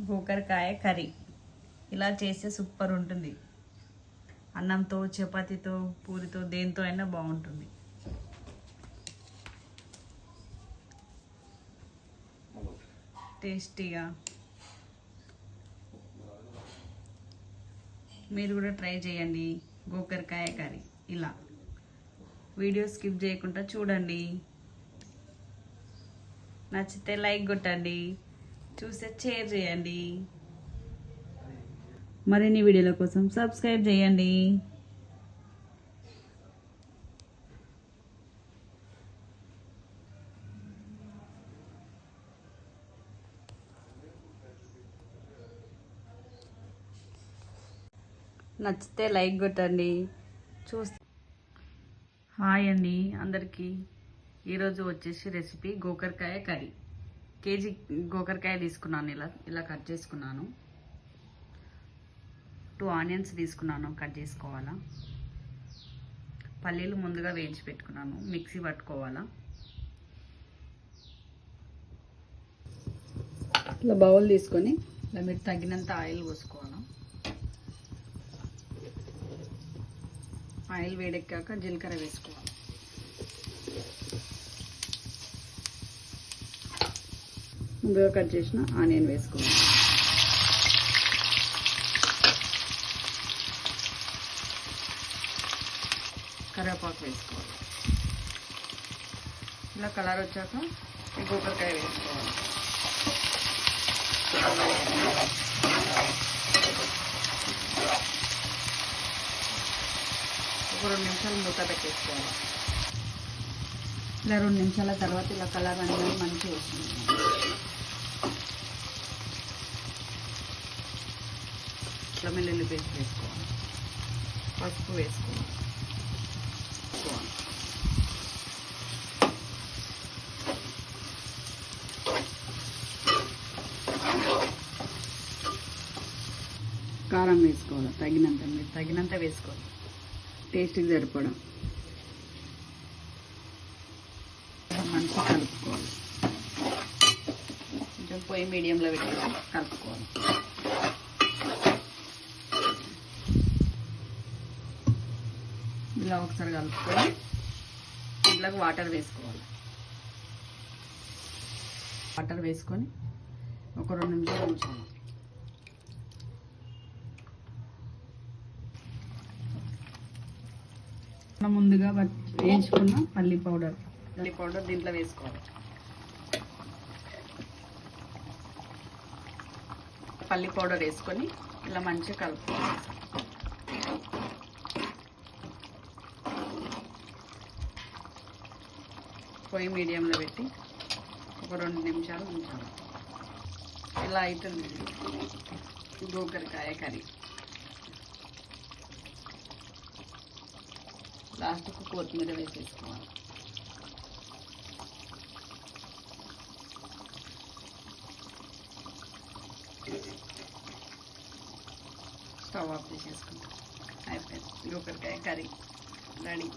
గోకరకాయ curry. ఇలా చేస్తే super ఉంటుంది. అన్నంతో చపాతీతో పూరితో దేంతో అయినా బాగుంటుంది. టేస్టీగా. మీరు కూడా ట్రై చేయండి గోకరకాయ కర్రీ. ఇలా. వీడియో స్కిప్ చేయకుండా చూడండి. నచ్చితే లైక్ కొట్టండి. చూస్తే షేర్ చేయండి. మరిన్ని వీడియోల కోసం సబ్స్క్రైబ్ చేయండి. నచ్చితే లైక్ కొట్టండి. చూస్తే హాయ్ అండి అందరికీ. ఈరోజు వచ్చేసి రెసిపీ గోకరకాయ కర్రీ. కేజీ గోకరకాయ తీసుకున్నాను ఇలా ఇలా కట్ చేసుకున్నాను. టూ ఆనియన్స్ తీసుకున్నాను కట్ చేసుకోవాలా. పల్లీలు ముందుగా వేయించి పెట్టుకున్నాను మిక్సీ పట్టుకోవాలా. ఇలా బౌల్ తీసుకొని ఇలా మీరు తగినంత ఆయిల్ పోసుకోవాలా. ఆయిల్ వేడెక్కాక జీలకర్ర వేసుకోవాలి. ముందుగా కట్ చేసిన ఆనియన్ వేసుకోవాలి. కరివేపాకు వేసుకోవాలి. ఇలా కలర్ వచ్చాక గోకరకాయ వేసుకోవాలి. ఒక రెండు నిమిషాలు మూత పెట్టేసుకోవాలి. ఇలా రెండు నిమిషాల తర్వాత ఇలా కలర్ అనేది మంచిగా వస్తుంది. ఇట్లా వెల్లుల్లి పేస్ట్ వేసుకోవాలి. పసుపు వేసుకోవాలి. కారం వేసుకోవాలి తగినంత మీరు తగినంత వేసుకోవాలి. టేస్ట్కి సరిపడం. మంచిగా కలుపుకోవాలి. కొంచెం పొయ్యి మీడియంలో పెట్టి కలుపుకోవాలి. ఇలా ఒకసారి కలుపుకొని ఇంట్లోకి వాటర్ వేసుకోవాలి. వాటర్ వేసుకొని ఒక రెండు నిమిషాలు ఉంచాలి. మనం ముందుగా వేయించుకున్న పల్లి పౌడర్. పల్లి పౌడర్ దీంట్లో వేసుకోవాలి. పల్లి పౌడర్ వేసుకొని ఇలా మంచిగా కలుపుకోవాలి. పొయ్యి మీడియంలో పెట్టి ఒక రెండు నిమిషాలు ఉంచాలి. ఇలా అవుతుంది గోకరకాయ కర్రీ. లాస్ట్కు కొత్తిమీర వేసేసుకోవాలి. స్టవ్ ఆఫ్ చేసేసుకుంటాం. అయిపోయింది. గోకరకాయ కర్రీ. రెడీ